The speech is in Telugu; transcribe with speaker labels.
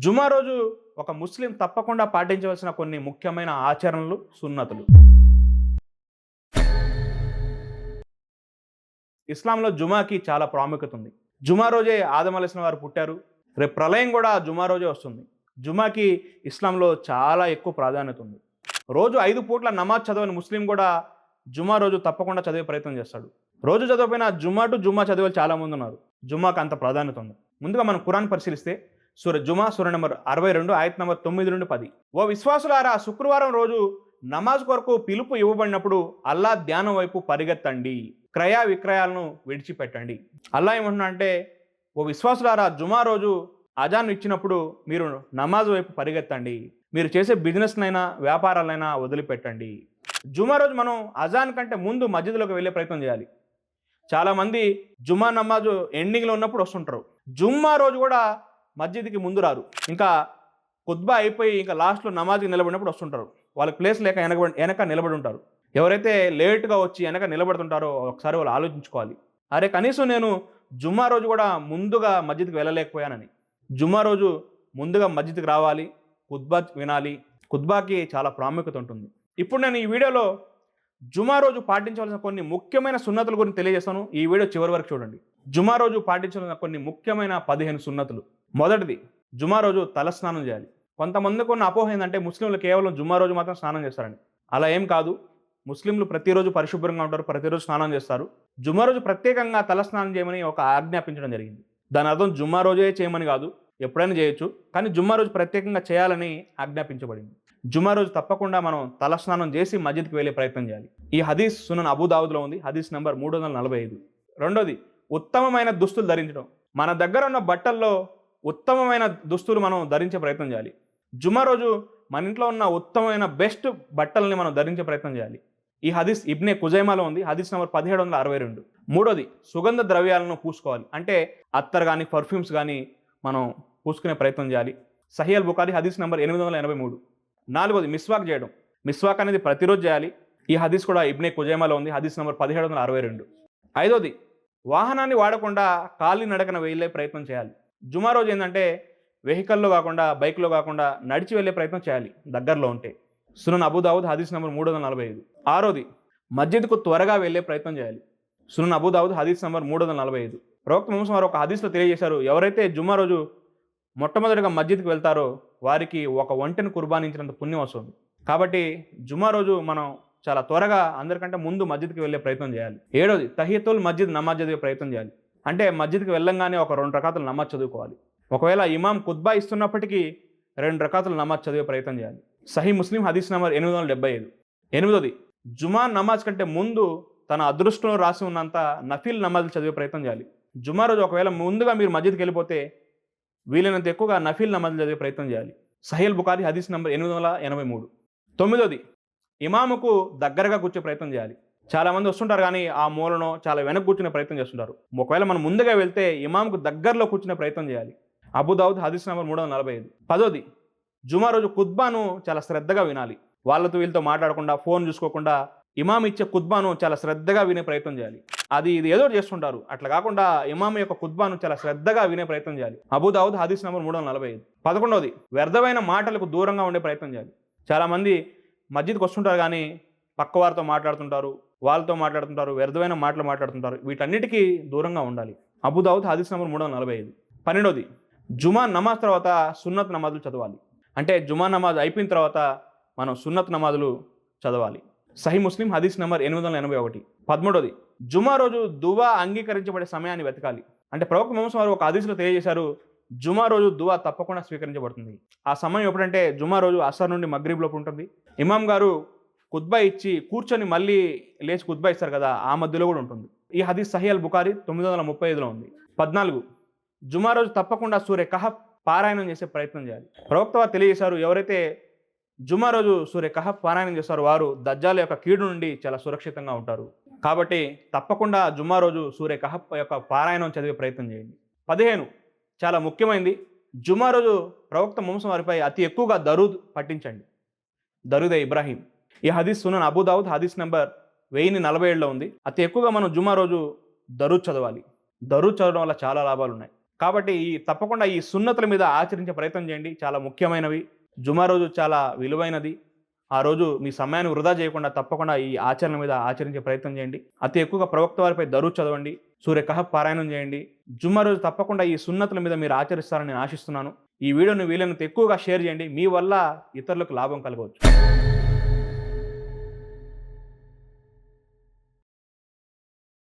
Speaker 1: జుమా రోజు ఒక ముస్లిం తప్పకుండా పాటించవలసిన కొన్ని ముఖ్యమైన ఆచరణలు సున్నతులు. ఇస్లాంలో జుమాకి చాలా ప్రాముఖ్యత ఉంది. జుమా రోజే ఆదమలసిన వారు పుట్టారు. రేపు ప్రళయం కూడా జుమా రోజే వస్తుంది. జుమాకి ఇస్లాంలో చాలా ఎక్కువ ప్రాధాన్యత ఉంది. రోజు ఐదు పూట్ల నమాజ్ చదవని ముస్లిం కూడా జుమా రోజు తప్పకుండా చదివే ప్రయత్నం చేస్తాడు. రోజు చదవపోయిన జుమా టు జుమా చదివే చాలా మంది ఉన్నారు. జుమాకి అంత ప్రాధాన్యత ఉంది. ముందుగా మనం కురాన్ పరిశీలిస్తే సూర జుమా సూర నెంబర్ అరవై రెండు ఆయత్ నెంబర్ తొమ్మిది నుండి పది. ఓ విశ్వాసులారా శుక్రవారం రోజు నమాజ్ కొరకు పిలుపు ఇవ్వబడినప్పుడు అల్లా ధ్యానం వైపు పరిగెత్తండి. క్రయ విక్రయాలను విడిచిపెట్టండి. అల్లా ఏమంటున్నా అంటే ఓ విశ్వాసులారా జుమా రోజు అజాన్ ఇచ్చినప్పుడు మీరు నమాజ్ వైపు పరిగెత్తండి. మీరు చేసే బిజినెస్నైనా వ్యాపారాలైనా వదిలిపెట్టండి. జుమా రోజు మనం అజాన్ కంటే ముందు మస్జిద్లోకి వెళ్ళే ప్రయత్నం చేయాలి. చాలామంది జుమా నమాజు ఎండింగ్లో ఉన్నప్పుడు వస్తుంటారు. జుమ్మా రోజు కూడా మస్జిద్కి ముందు రారు. ఇంకా కుద్బా అయిపోయి ఇంకా లాస్ట్లో నమాజ్కి నిలబడినప్పుడు వస్తుంటారు. వాళ్ళకి ప్లేస్ లేక వెనక వెనక నిలబడి ఉంటారు. ఎవరైతే లేట్గా వచ్చి వెనక నిలబడుతుంటారో ఒకసారి వాళ్ళు ఆలోచించుకోవాలి. అరే కనీసం నేను జుమ్మా రోజు కూడా ముందుగా మస్జిద్కి వెళ్ళలేకపోయానని. జుమ్మా రోజు ముందుగా మస్జిద్కి రావాలి కుద్బా వినాలి. కుద్బాకి చాలా ప్రాముఖ్యత ఉంటుంది. ఇప్పుడు నేను ఈ వీడియోలో జుమా రోజు పాటించవలసిన కొన్ని ముఖ్యమైన సున్నతుల గురించి తెలియజేస్తాను. ఈ వీడియో చివరి వరకు చూడండి. జుమా రోజు పాటించవలసిన కొన్ని ముఖ్యమైన పదిహేను సున్నతులు. మొదటిది జుమా రోజు తలస్నానం చేయాలి. కొంతమందికి ఉన్న అపోహ ఏంటంటే ముస్లింలు కేవలం జుమ్మా రోజు మాత్రం స్నానం చేస్తారని అలా ఏం కాదు. ముస్లింలు ప్రతిరోజు పరిశుభ్రంగా ఉంటారు ప్రతిరోజు స్నానం చేస్తారు. జుమ్మా రోజు ప్రత్యేకంగా తలస్నానం చేయమని ఒక ఆజ్ఞాపించడం జరిగింది. దాని అర్థం జుమ్మా రోజే చేయమని కాదు ఎప్పుడైనా చేయొచ్చు. కానీ జుమ్మా రోజు ప్రత్యేకంగా చేయాలని ఆజ్ఞాపించబడింది. జుమ్మా రోజు తప్పకుండా మనం తలస్నానం చేసి మస్జిద్కి వెళ్ళే ప్రయత్నం చేయాలి. ఈ హదీస్ సునన్ అబుదావుద్లో ఉంది. హదీస్ నెంబర్ మూడు వందల నలభై ఐదు. రెండోది ఉత్తమమైన దుస్తులు ధరించడం. మన దగ్గర ఉన్న బట్టల్లో ఉత్తమమైన దుస్తులు మనం ధరించే ప్రయత్నం చేయాలి. జుమ్మా రోజు మన ఇంట్లో ఉన్న ఉత్తమమైన బెస్ట్ బట్టల్ని మనం ధరించే ప్రయత్నం చేయాలి. ఈ హదీస్ ఇబ్నే కుజైమాలో ఉంది. హదీస్ నెంబర్ పదిహేడు వందల అరవై రెండు. మూడోది సుగంధ ద్రవ్యాలను పూసుకోవాలి. అంటే అత్తర్ కానీ పర్ఫ్యూమ్స్ కానీ మనం పూసుకునే ప్రయత్నం చేయాలి. సహియల్ బుకారి హదీస్ నెంబర్ ఎనిమిది వందల ఎనభై మూడు. నాలుగోది మిస్వాక్ చేయడం. మిస్వాక్ అనేది ప్రతిరోజు చేయాలి. ఈ హదీస్ కూడా ఇబ్నే కుజైమాలో ఉంది. హదీస్ నెంబర్ పదిహేడు వందల అరవై రెండు. ఐదోది వాహనాన్ని వాడకుండా కాలి నడకన వేయలే ప్రయత్నం చేయాలి. జుమా రోజు ఏంటంటే వెహికల్లో కాకుండా బైక్లో కాకుండా నడిచి వెళ్ళే ప్రయత్నం చేయాలి దగ్గరలో ఉంటే. సునన్ అబుదావుద్ హదీస్ నెంబర్ మూడు వందల నలభై ఐదు. ఆరోది మస్జిద్కు త్వరగా వెళ్ళే ప్రయత్నం చేయాలి. సునన్ అబుదావుద్ హదీస్ నెంబర్ మూడు వందల నలభై ఐదు. ప్రవక్త ముహమ్మద్ వారు ఒక హదీస్లో తెలియజేశారు ఎవరైతే జుమ్మా రోజు మొట్టమొదటిగా మస్జిద్కి వెళ్తారో వారికి ఒక ఒంటెను కుర్బానించినంత పుణ్యం వస్తుంది. కాబట్టి జుమా రోజు మనం చాలా త్వరగా అందరికంటే ముందు మస్జిద్కి వెళ్ళే ప్రయత్నం చేయాలి. ఏడోది తహియతుల్ మస్జిద్ నమాజ్ చదివే ప్రయత్నం చేయాలి. అంటే మస్జిద్కి వెళ్ళంగానే ఒక రెండు రకాతులు నమాజ్ చదువుకోవాలి. ఒకవేళ ఇమాం కుద్బా ఇస్తున్నప్పటికీ రెండు రకాతులు నమాజ్ చదివే ప్రయత్నం చేయాలి. సహీ ముస్లిం హదీస్ నెంబర్ ఎనిమిది వందల డెబ్బై ఐదు. ఎనిమిదోది జుమా నమాజ్ కంటే ముందు తన అదృష్టంలో రాసి ఉన్నంత నఫీల్ నమాజ్లు చదివే ప్రయత్నం చేయాలి. జుమా రోజు ఒకవేళ ముందుగా మీరు మస్జిద్కి వెళ్ళిపోతే వీలైనంత ఎక్కువగా నఫీల్ నమాజ్లు చదివే ప్రయత్నం చేయాలి. సహీల్ బుకారి హదీస్ నెంబర్ ఎనిమిది వందల ఎనభై మూడు. తొమ్మిదోది ఇమాముకు దగ్గరగా కూర్చే ప్రయత్నం చేయాలి. చాలామంది వస్తుంటారు కానీ ఆ మూలను చాలా వెనక్కి కూర్చునే ప్రయత్నం చేస్తుంటారు. ఒకవేళ మనం ముందుగా వెళ్తే ఇమామ్కు దగ్గరలో కూర్చునే ప్రయత్నం చేయాలి. అబుదావుద్ హదీస్ నెంబర్ మూడు వందల నలభై ఐదు. పదోది జుమా రోజు కుద్బాను చాలా శ్రద్ధగా వినాలి. వాళ్ళతో వీళ్ళతో మాట్లాడకుండా ఫోన్ చూసుకోకుండా ఇమాం ఇచ్చే కుద్బాను చాలా శ్రద్ధగా వినే ప్రయత్నం చేయాలి. అది ఇది ఏదో చేస్తుంటారు. అట్లా కాకుండా ఇమాం యొక్క కుద్బాను చాలా శ్రద్ధగా వినే ప్రయత్నం చేయాలి. అబుదావుద్ హదీస్ నెంబర్ మూడు వందల నలభై ఐదు. పదకొండవది వ్యర్థమైన మాటలకు దూరంగా ఉండే ప్రయత్నం చేయాలి. చాలామంది మస్జిద్కి వస్తుంటారు కానీ పక్క వారితో మాట్లాడుతుంటారు. వాళ్ళతో మాట్లాడుతుంటారు వ్యర్థమైన మాటలు మాట్లాడుతుంటారు వీటన్నిటికీ దూరంగా ఉండాలి. అబుదావుద్ హదీస్ నెంబర్ మూడు వందల నలభై ఐదు. పన్నెండవది జుమా నమాజ్ తర్వాత సున్నత్ నమాజులు చదవాలి. అంటే జుమా నమాజ్ అయిపోయిన తర్వాత మనం సున్నత్ నమాజులు చదవాలి. సహీ ముస్లిం హదీస్ నెంబర్ ఎనిమిది వందల ఎనభై ఒకటి. పదమూడవది జుమా రోజు దువా అంగీకరించబడే సమయాన్ని వెతకాలి. అంటే ప్రవక్త మొహమ్మద్ వారు ఒక హదీస్లో తెలియజేశారు జుమా రోజు దువా తప్పకుండా స్వీకరించబడుతుంది. ఆ సమయం ఎప్పుడంటే జుమా రోజు అసర్ నుండి మగ్రీబ్ లోపు ఉంటుంది. ఇమాం గారు కుద్బా ఇచ్చి కూర్చొని మళ్ళీ లేచి కుద్బా ఇస్తారు కదా ఆ మధ్యలో కూడా ఉంటుంది. ఈ హదీస్ సహియల్ బుకారి తొమ్మిది వందల ముప్పై ఐదులో ఉంది. పద్నాలుగు జుమా రోజు తప్పకుండా సూర్య కహ పారాయణం చేసే ప్రయత్నం చేయాలి. ప్రవక్త వారు తెలియజేశారు ఎవరైతే జుమా రోజు సూర్య కహ పారాయణం చేస్తారో వారు దజ్జాల యొక్క కీడు నుండి చాలా సురక్షితంగా ఉంటారు. కాబట్టి తప్పకుండా జుమ్మా రోజు సూర్య కహ యొక్క పారాయణం చదివే ప్రయత్నం చేయండి. పదిహేను చాలా ముఖ్యమైనది జుమా రోజు ప్రవక్త మంసం వారిపై అతి ఎక్కువగా దరూద్ పట్టించండి. దరుదే ఇబ్రాహీం. ఈ హదీస్ సునన్ అబుదావుద్ హదీస్ నెంబర్ వెయ్యిని నలభై ఏడులో ఉంది. అతి ఎక్కువగా మనం జుమా రోజు దరు చదవాలి. దరు చదవడం వల్ల చాలా లాభాలు ఉన్నాయి. కాబట్టి ఈ తప్పకుండా ఈ సున్నతుల మీద ఆచరించే ప్రయత్నం చేయండి. చాలా ముఖ్యమైనవి. జుమా రోజు చాలా విలువైనది. ఆ రోజు మీ సమయాన్ని వృధా చేయకుండా తప్పకుండా ఈ ఆచరణ మీద ఆచరించే ప్రయత్నం చేయండి. అతి ఎక్కువగా ప్రవక్త వారిపై దరు చదవండి. సూర్య కహ పారాయణం చేయండి. జుమ్మా రోజు తప్పకుండా ఈ సున్నతుల మీద మీరు ఆచరిస్తారని నేను ఆశిస్తున్నాను. ఈ వీడియోని వీలైనంత ఎక్కువగా షేర్ చేయండి. మీ వల్ల ఇతరులకు లాభం కలగవచ్చు.